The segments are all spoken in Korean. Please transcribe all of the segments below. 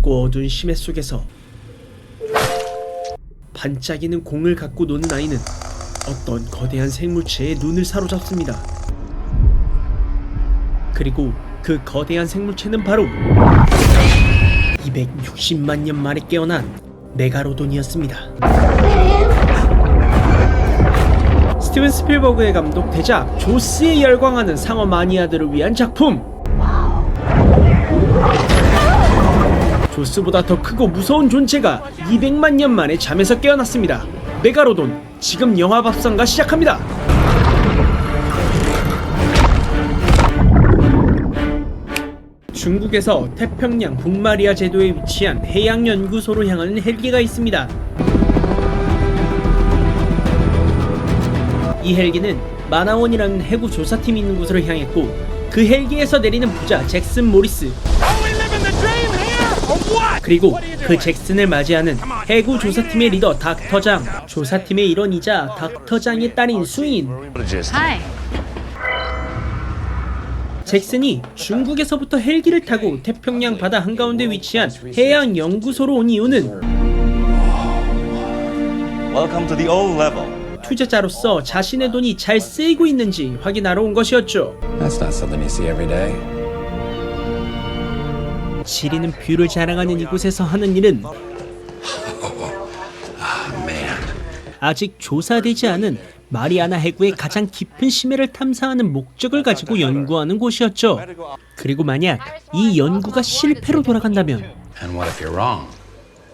좁고 어두운 심해 속에서 반짝이는 공을 갖고 노는 아이는 어떤 거대한 생물체의 눈을 사로잡습니다. 그리고 그 거대한 생물체는 바로 260만 년 만에 깨어난 메가로돈이었습니다. 스티븐 스필버그의 감독 대작 조스에 열광하는 상어 마니아들을 위한 작품. 조스보다 더 크고 무서운 존재가 200만 년 만에 잠에서 깨어났습니다. 메가로돈 지금 영화 밥상가 시작합니다. 중국에서 태평양 북마리아 제도에 위치한 해양 연구소로 향하는 헬기가 있습니다. 이 헬기는 마나원이라는 해구 조사팀이 있는 곳으로 향했고 그 헬기에서 내리는 부자 잭슨 모리스 그리고 그 잭슨을 맞이하는 해구 조사팀의 리더 닥터장 조사팀의 일원이자 닥터장의 딸인 수인 Hi. 잭슨이 중국에서부터 헬기를 타고 태평양 바다 한가운데 위치한 해양 연구소로 온 이유는 Welcome to the old level. 투자자로서 자신의 돈이 잘 쓰이고 있는지 확인하러 온 것이었죠. 지리는 뷰를 자랑하는 이곳에서 하는 일은 아직 조사되지 않은 마리아나 해구의 가장 깊은 심해를 탐사하는 목적을 가지고 연구하는 곳이었죠. 그리고 만약 이 연구가 실패로 돌아간다면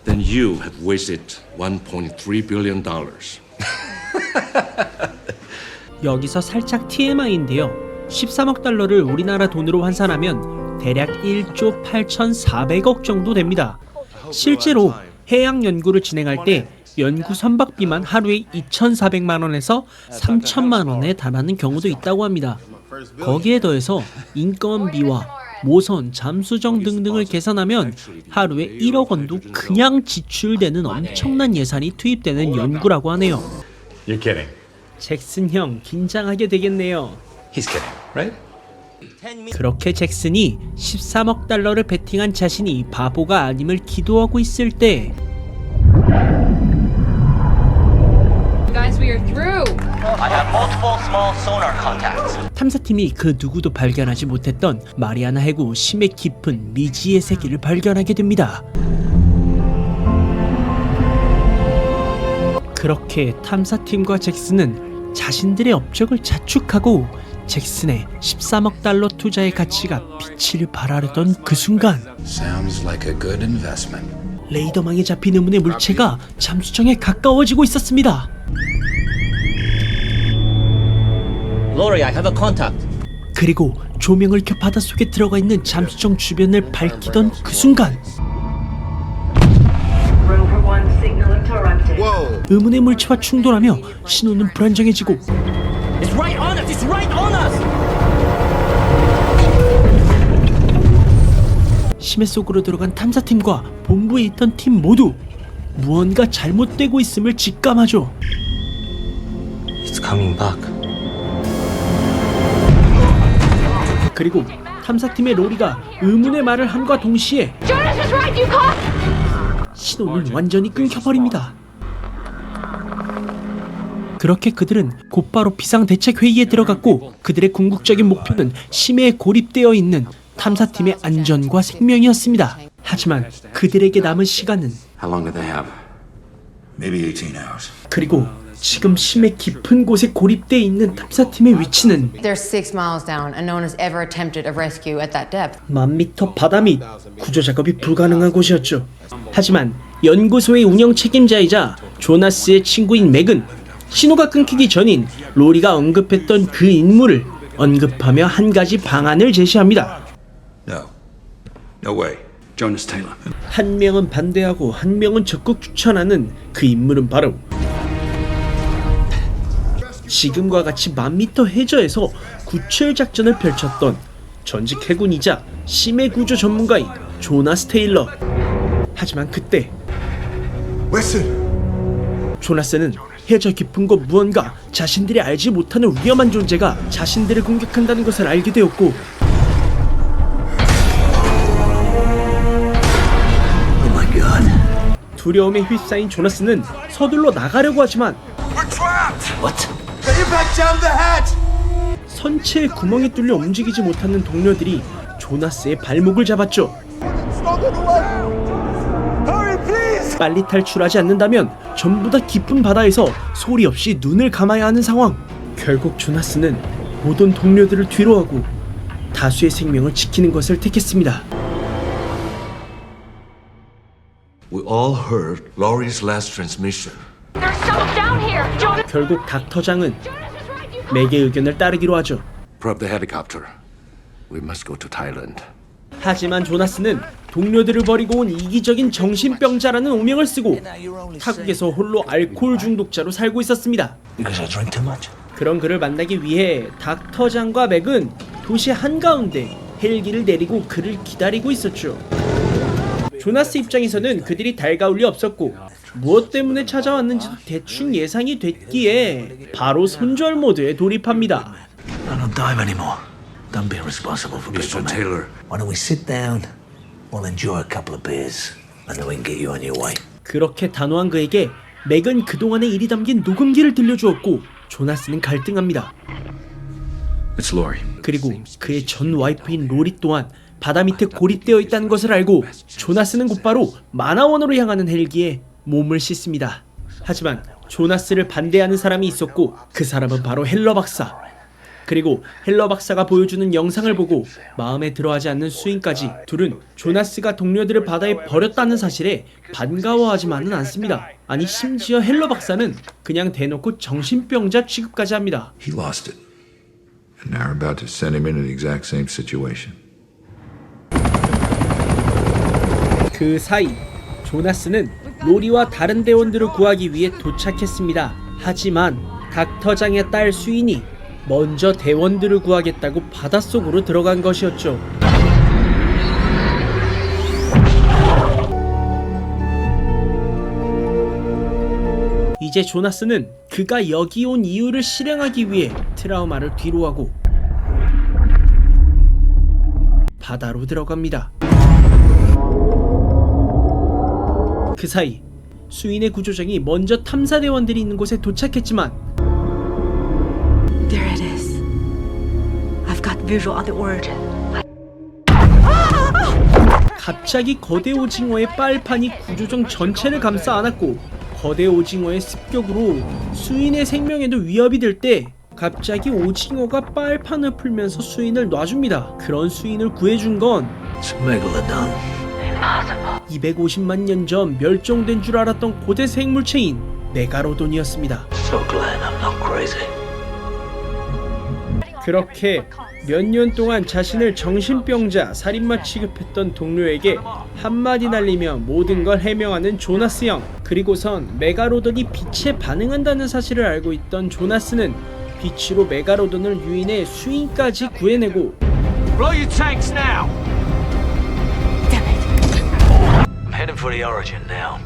then you have wasted 1.3 billion dollars. 여기서 살짝 TMI인데요. 13억 달러를 우리나라 돈으로 환산하면 대략 1조 8,400억 정도 됩니다. 실제로 해양 연구를 진행할 때 연구 선박비만 하루에 2,400만 원에서 3천만 원에 달하는 경우도 있다고 합니다. 거기에 더해서 인건비와 모선, 잠수정 등등을 계산하면 하루에 1억 원도 그냥 지출되는 엄청난 예산이 투입되는 연구라고 하네요. You're kidding. 잭슨 형 긴장하게 되겠네요. He's kidding, right? 그렇게 잭슨이 13억 달러를 베팅한 자신이 바보가 아님을 기도하고 있을 때 Guys, we are through. I have multiple small sonar contacts. 탐사팀이 그 누구도 발견하지 못했던 마리아나 해구 심해 깊은 미지의 세계를 발견하게 됩니다. 그렇게 탐사팀과 잭슨은 자신들의 업적을 자축하고 잭슨의 13억 달러 투자의 가치가 빛을 발하려던 그 순간 Sounds like a good investment. 레이더망에 잡힌 의문의 물체가 잠수정에 가까워지고 있었습니다. Lori, I have a contact. 그리고 조명을 켜 바닷속에 들어가 있는 잠수정 주변을 밝히던 그 순간 Rover 1 signal interrupted. 의문의 물체와 충돌하며 신호는 불안정해지고 심해 속으로 들어간 탐사팀과 본부에 있던 팀 모두 무언가 잘못되고 있음을 직감하죠. It's coming back. 그리고 탐사팀의 로리가 의문의 말을 함과 동시에 Jonas was right. You caught. 신호는 완전히 끊겨버립니다. 그렇게 그들은 곧바로 비상대책회의에 들어갔고 그들의 궁극적인 목표는 심해에 고립되어 있는 탐사팀의 안전과 생명이었습니다. 하지만 그들에게 남은 시간은 How long do they have? Maybe 18 hours. 그리고 지금 심해 깊은 곳에 고립되어 있는 탐사팀의 위치는. 만 미터 바다 및 구조 작업이 불가능한 곳이었죠. 하지만 연구소의 운영 책임자이자 조나스의 친구인 맥은 신호가 끊기기 전인 로리가 언급했던 그 인물을 언급하며 한 가지 방안을 제시합니다. No. No way. Jonas Taylor. 한 명은 반대하고 한 명은 적극 추천하는 그 인물은 바로 지금과 같이 만 미터 해저에서 구출 작전을 펼쳤던 전직 해군이자 심해 구조 전문가인 조나스 테일러. 하지만 그때. 조나스는 해저 깊은 곳 무언가 자신들이 알지 못하는 위험한 존재가 자신들을 공격한다는 것을 알게 되었고 두려움에 휩싸인 조나스는 서둘러 나가려고 하지만 선체에 구멍이 뚫려 움직이지 못하는 동료들이 조나스의 발목을 잡았죠. 빨리 탈출하지 않는다면 전부 다 깊은 바다에서 소리 없이 눈을 감아야 하는 상황. 결국 조나스는 모든 동료들을 뒤로하고 다수의 생명을 지키는 것을 택했습니다. We all heard Laurie's last transmission. There's someone down here. Jonas 결국 닥터장은 is right. You 맥의 의견을 따르기로 하죠. Prep the helicopter. We must go to Thailand. 하지만 조나스는 동료들을 버리고 온 이기적인 정신병자라는 오명을 쓰고 타국에서 홀로 알코올 중독자로 살고 있었습니다. Because I drink too much. 그런 그를 만나기 위해 닥터장과 맥은 도시 한가운데 헬기를 내리고 그를 기다리고 있었죠. 조나스 입장에서는 그들이 달가울 리 없었고 무엇 때문에 찾아왔는지도 대충 예상이 됐기에 바로 손절 모드에 돌입합니다. I don't dive anymore. Don't be responsible for Mr. people, man. Taylor, Why don't we sit down? We'll enjoy a couple of beers, and then we can get you on your way. 그렇게 단호한 그에게 맥은 그동안의 일이 담긴 녹음기를 들려주었고 조나스는 갈등합니다. It's Lori. 그리고 그의 전 와이프인 로리 또한 바다 밑에 고립되어 있다는 것을 알고 조나스는 곧바로 마나원으로 향하는 헬기에 몸을 씻습니다. 하지만 조나스를 반대하는 사람이 있었고 그 사람은 바로 헬러 박사. 그리고 헬러 박사가 보여주는 영상을 보고 마음에 들어하지 않는 수인까지 둘은 조나스가 동료들을 바다에 버렸다는 사실에 반가워하지만은 않습니다. 아니 심지어 헬러 박사는 그냥 대놓고 정신병자 취급까지 합니다. He lost it. And now about to send him into the exact same situation. 그 사이 조나스는 로리와 다른 대원들을 구하기 위해 도착했습니다. 하지만 닥터장의 딸 수인이 먼저 대원들을 구하겠다고 바닷속으로 들어간 것이었죠. 이제 조나스는 그가 여기 온 이유를 실행하기 위해 트라우마를 뒤로하고 바다로 들어갑니다. 그 사이 수인의 구조정이 먼저 탐사대원들이 있는 곳에 도착했지만 There it is. I've got visual on the origin. 갑자기 거대 오징어의 빨판이 구조정 전체를 감싸 안았고 거대 오징어의 습격으로 수인의 생명에도 위협이 될 때 갑자기 오징어가 빨판을 풀면서 수인을 놔줍니다. 그런 수인을 구해준 건 Megalodon. 250만 년 전 멸종된 줄 알았던 고대 생물체인 메가로돈이었습니다. So glad I'm not crazy. 그렇게 몇 년 동안 자신을 정신병자, 살인마 취급했던 동료에게 한마디 날리며 모든 걸 해명하는 조나스 형. 그리고선 메가로돈이 빛에 반응한다는 사실을 알고 있던 조나스는 빛으로 메가로돈을 유인해 수인까지 구해내고 heading for the origin now.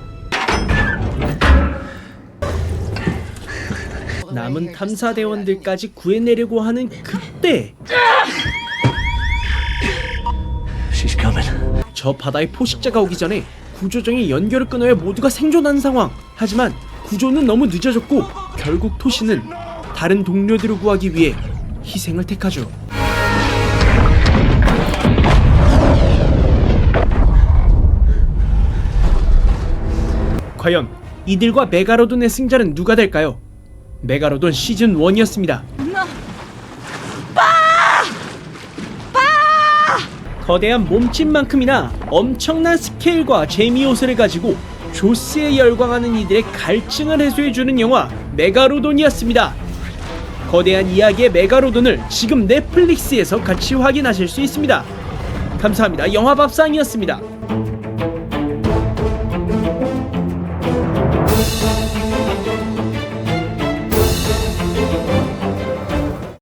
남은 탐사대원들까지 구해내려고 하는 그때 She's coming. 저 바다에 포식자가 오기 전에 구조정이 연결을 끊어야 모두가 생존하는 상황. 하지만 구조는 너무 늦어졌고 결국 토시는 다른 동료들을 구하기 위해 희생을 택하죠. 과연 이들과 메가로돈의 승자는 누가 될까요? 메가로돈 시즌 1이었습니다. 거대한 몸집만큼이나 엄청난 스케일과 재미 요소를 가지고 조스에 열광하는 이들의 갈증을 해소해주는 영화 메가로돈이었습니다. 거대한 이야기의 메가로돈을 지금 넷플릭스에서 같이 확인하실 수 있습니다. 감사합니다. 영화밥상이었습니다.